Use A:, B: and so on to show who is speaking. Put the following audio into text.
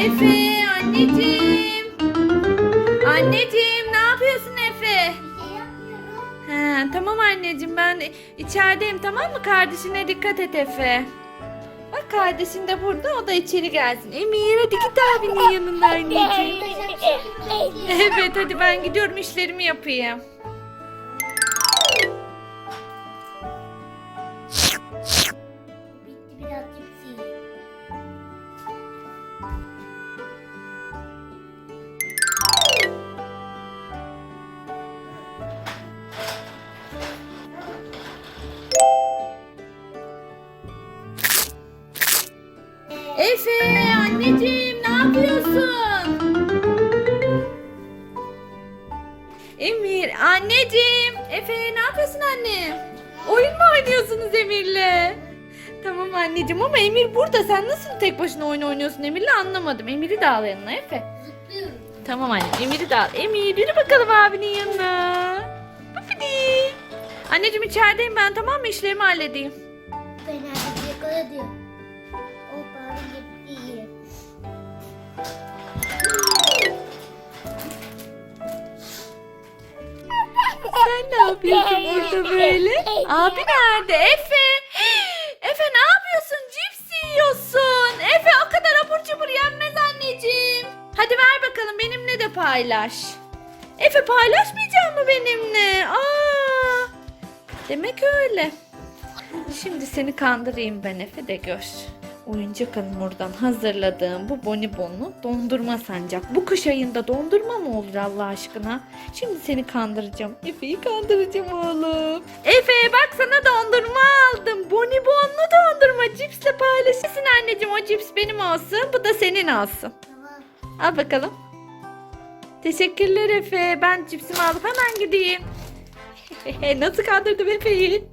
A: Efe anneciğim. Anneciğim ne yapıyorsun Efe? He, tamam anneciğim ben içerideyim tamam mı? Kardeşine dikkat et Efe. Bak kardeşin de burada o da içeri gelsin. Emir hadi git abinin yanına anneciğim. Evet hadi ben gidiyorum işlerimi yapayım. Efe anneciğim ne yapıyorsun? Emir anneciğim. Efe ne yapıyorsun anne? Oyun mu oynuyorsunuz Emir'le? Tamam anneciğim ama Emir burada. Sen nasıl tek başına oyun oynuyorsun Emir'le anlamadım. Emir'i de al yanına Efe.
B: Tamam
A: anne Emir'i de al. Emir yürü bakalım abinin yanına. Anneciğim içerideyim ben tamam mı işlerimi halledeyim.
B: Ben artık yakala diyor. Bari gitti iyi.
A: Sen ne yapıyorsun burada böyle? Abi nerede? Efe! Efe ne yapıyorsun? Cips yiyorsun. Efe o kadar abur cubur yenmez anneciğim. Hadi ver bakalım benimle de paylaş. Efe paylaşmayacak mı benimle? Aa! Demek öyle. Şimdi seni kandırayım ben Efe de gör. Oyuncak hamurdan hazırladığım bu bonibonlu dondurma sancak. Bu kış ayında dondurma mı olur Allah aşkına? Şimdi seni kandıracağım. Efe'yi kandıracağım oğlum. Efe bak sana dondurma aldım. Bonibonlu dondurma. Cipsle paylaşırsın anneciğim. O cips benim olsun. Bu da senin olsun. Al bakalım. Teşekkürler Efe. Ben cipsimi alıp hemen gideyim. なんつかあんたのために